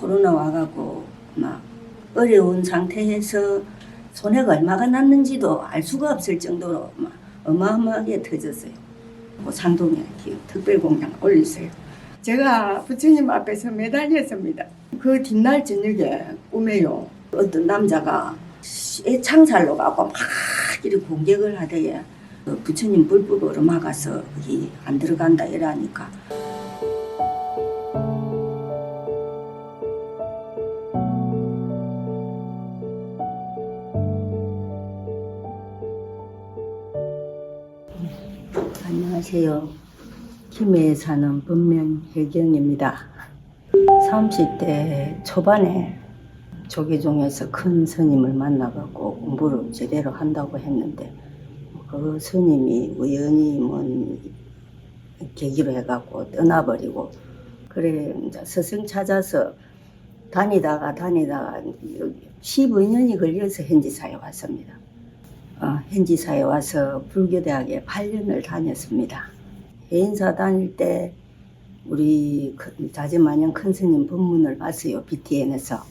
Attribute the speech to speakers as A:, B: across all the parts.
A: 코로나 와가고 막 어려운 상태에서 손해가 얼마가 났는지도 알 수가 없을 정도로 막 어마어마하게 터졌어요. 그 상동에 기- 특별공양 올리세요. 제가 부처님 앞에서 매달렸습니다. 그 뒷날 저녁에 꿈에요. 어떤 남자가 애창살로 가고 막 이렇게 공격을 하대요. 그 부처님 불법으로 막아서 거기 안 들어간다 이러니까 안녕하세요. 김해에 사는 본면 혜경입니다. 30대 초반에 조계종에서 큰 스님을 만나갖고 공부를 제대로 한다고 했는데 그 스님이 우연히 뭔 계기로 해갖고 떠나버리고 그래 이제 스승 찾아서 다니다가 다니다가 15년이 걸려서 현지 사에 왔습니다. 어, 현지사에 와서 불교대학에 8년을 다녔습니다. 해인사 다닐 때 우리 큰- 자제마냥 큰 스님 법문을 봤어요. BTN에서.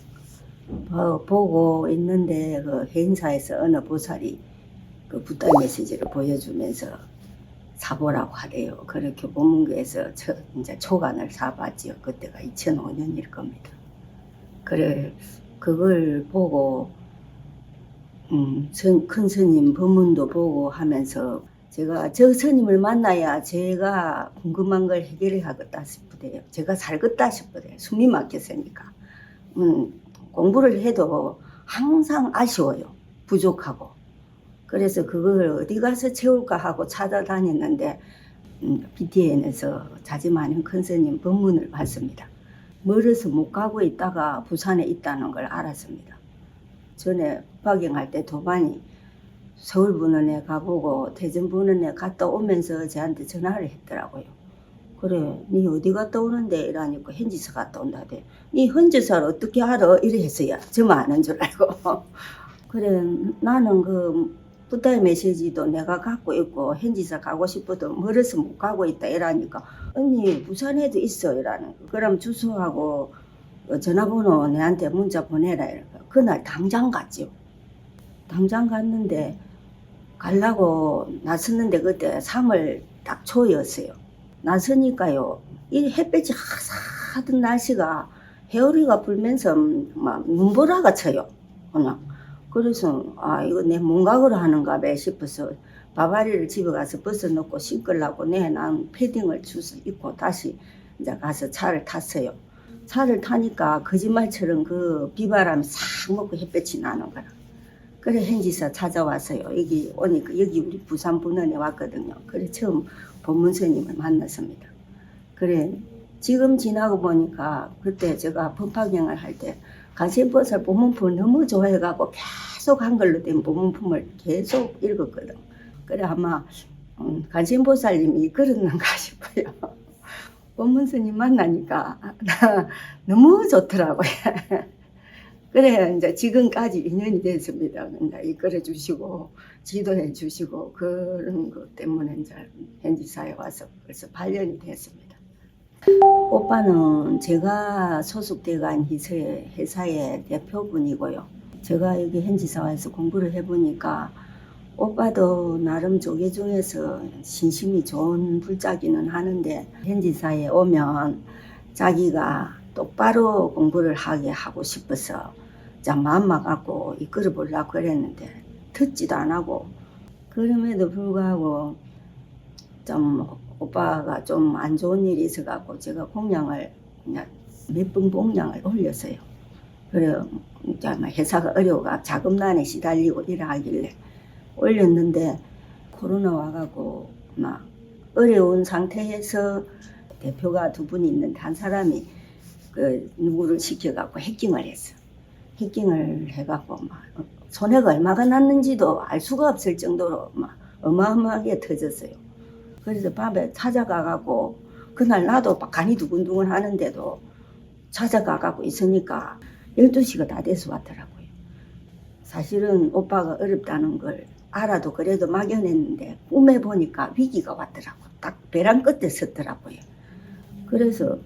A: 어, 보고 있는데 그 해인사에서 어느 보살이 그 붓달 메시지를 보여주면서 사보라고 하래요. 그렇게 법문교에서 첫 이제 초간을 사봤지요. 그때가 2005년일 겁니다. 그래 그걸 보고 음, 선- 큰 스님 법문도 보고 하면서 제가 저 스님을 만나야 제가 궁금한 걸 해결하겠다 싶으대요. 제가 살겠다 싶으대요. 숨이 막혔으니까. 음, 공부를 해도 항상 아쉬워요. 부족하고. 그래서 그걸 어디 가서 채울까 하고 찾아다녔는데 음, BTN에서 자지마는 큰 스님 법문을 봤습니다. 멀어서 못 가고 있다가 부산에 있다는 걸 알았습니다. 전에 박영할 때 도반이 서울분원에 가보고 대전분원에 갔다 오면서 저한테 전화를 했더라고요. 그래, 니 어디 갔다 오는데? 이러니까 현지서 갔다 온다대. 니 현지서를 어떻게 알아? 이래 했어요. 저만 아는 줄 알고. 그래, 나는 그 부다의 메시지도 내가 갖고 있고 현지서 가고 싶어도 멀어서 못 가고 있다 이러니까 언니 부산에도 있어 이라는 거. 그럼 주소하고 어, 전화번호 내한테 문자 보내라 이러니까 그날 당장 갔죠. 당장 갔는데 가려고 나섰는데 그때 3월 딱 초였어요. 나서니까요. 이 햇볕이 하사하던 날씨가 해오리가 불면서 막 눈보라가 쳐요. 그냥. 그래서 아 이거 내 몸각으로 하는가 봐 싶어서 바바리를 집에 가서 벗어놓고 씻으려고 내난 패딩을 주워 입고 다시 이제 가서 차를 탔어요. 차를 타니까 거짓말처럼 그 비바람이 싹 먹고 햇볕이 나는 거라. 그래 현지사 찾아왔어요. 여기 오니까 여기 우리 부산 분원에 왔거든요. 그래 처음 법문스님을 만났습니다. 그래 지금 지나고 보니까 그때 제가 법화경을 할 때 가시보살 법문품 너무 좋아해갖고 계속 한글로 된 법문품을 계속 읽었거든. 그래 아마 음, 간신보살님이 이끌었는가 싶어요. 법문스님 만나니까 너무 좋더라고요. 그래 이제 지금까지 인연이 됐습니다. 이끌어 주시고 지도해 주시고 그런 것 때문에 이제 현지사에 와서 벌써 8년이 됐습니다. 오빠는 제가 소속돼간 회사의 대표분이고요. 제가 여기 현지사에서 공부를 해보니까 오빠도 나름 조계 중에서 신심이 좋은 불자기는 하는데 현지사에 오면 자기가 똑바로 공부를 하게 하고 싶어서 자 마음만 갖고 이끌어 보려고 그랬는데 듣지도 안 하고 그럼에도 불구하고 좀 오빠가 좀 안 좋은 일이 있어 갖고 제가 공양을 그냥 몇 번 공양을 올렸어요. 그래 이제 막 회사가 어려워가 자금난에 시달리고 이래 하길래 올렸는데 코로나 와갖고 막 어려운 상태에서 대표가 두 분이 있는데 한 사람이 그 누구를 시켜갖고 해킹을 했어. 해킹을 해갖고 막 손해가 얼마가 났는지도 알 수가 없을 정도로 막 어마어마하게 터졌어요. 그래서 밤에 찾아가갖고 그날 나도 막 간이 두근두근 하는데도 찾아가갖고 있으니까 12시가 다 돼서 왔더라고요. 사실은 오빠가 어렵다는 걸 알아도 그래도 막연했는데 꿈에 보니까 위기가 왔더라고. 딱 배랑 끝에 섰더라고요. 그래서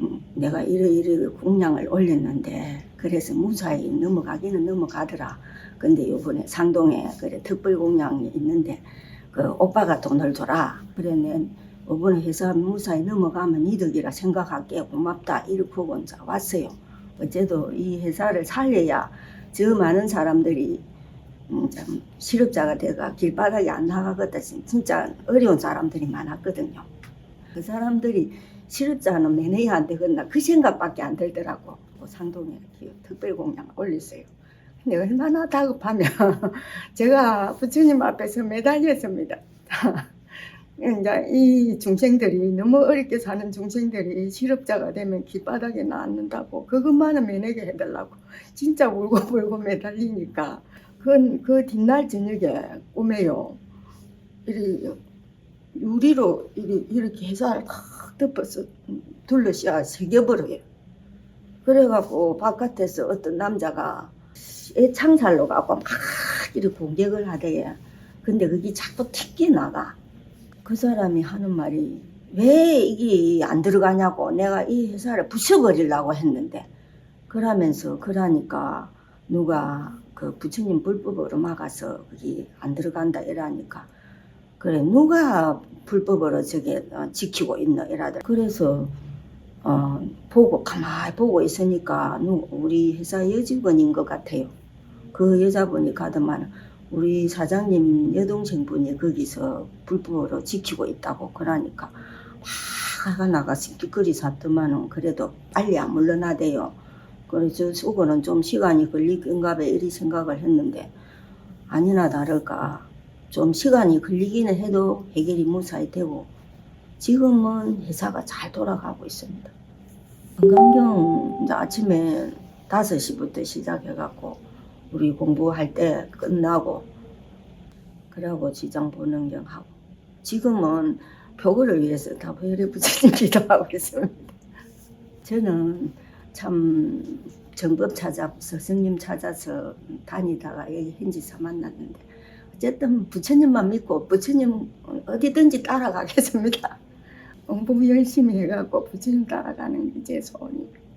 A: 음, 내가 이러이러 공량을 올렸는데 그래서 무사히 넘어가기는 넘어가더라. 근데 요번에 상동에 그래 특별 공량이 있는데 그 오빠가 돈을 줘라. 내 이번에 회사 무사히 넘어가면 이득이라 생각할게 고맙다 이렇게 이제 왔어요. 어째도 이 회사를 살려야 저 많은 사람들이 음, 참 실업자가 돼가 길바닥에 안 나가거든 진짜 어려운 사람들이 많았거든요. 그 사람들이 실업자는 매내야 안 되겠나 그 생각밖에 안 들더라고. 그 상동에 이렇게 특별 공양 올렸어요. 근데 얼마나 다급하면 제가 부처님 앞에서 매달렸습니다. 이제 이 중생들이 너무 어렵게 사는 중생들이 실업자가 되면 길바닥에 나앉는다고 그것만은 면하게 해달라고. 진짜 울고불고 매달리니까. 그, 그 뒷날 저녁에 꿈에요. 유리로 이렇게 회사를 탁 덮어서 둘러씌워 새겨버려요. 그래갖고 바깥에서 어떤 남자가 애창살로 가고 막 이렇게 공격을 하대요. 근데 그게 자꾸 튀겨 나가 그 사람이 하는 말이 왜 이게 안 들어가냐고 내가 이 회사를 부숴버리려고 했는데 그러면서 그러니까 누가 그 부처님 불법으로 막아서 그게 안 들어간다 이러니까 그래 누가 불법으로 저게 어, 지키고 있노 이라들 그래서 어 보고 가만히 보고 있으니까 누 우리 회사 여직원인 것 같아요. 그 여자분이 가더만 우리 사장님 여동생분이 거기서 불법으로 지키고 있다고 그러니까 막 화가 나가서 길거리 샀더만은 그래도 빨리 안 물러나대요. 그래서 수고는 좀 시간이 걸리긴가 봐 이리 생각을 했는데 아니나 다를까 좀 시간이 걸리기는 해도 해결이 무사히 되고 지금은 회사가 잘 돌아가고 있습니다. 건강경 아침에 5시부터 시작해갖고 우리 공부할 때 끝나고 그러고 지장 보는 경 하고 지금은 표고를 위해서 다 회례 부처님 기도하고 있습니다. 저는 참 정법 찾아 스승님 찾아서 다니다가 여기 현지사 만났는데 어쨌든 부처님만 믿고 부처님 어디든지 따라가겠습니다. 공부 열심히 해갖고 부처님 따라가는 게 제 소원이에요.